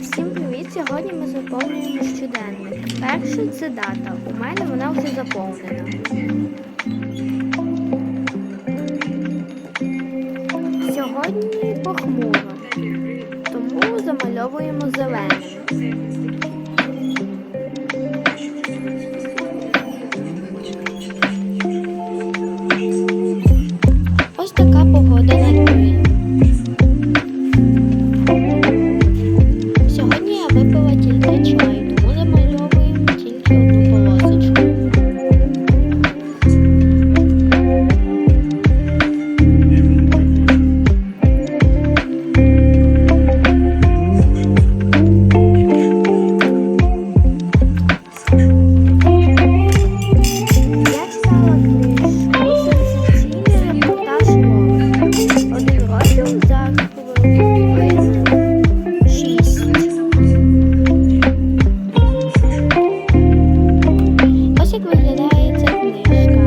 Всім привіт! Сьогодні ми заповнюємо щоденник. Перший це дата. У мене вона вже заповнена. Сьогодні похмуро, тому замальовуємо зеленим. Agnieszka.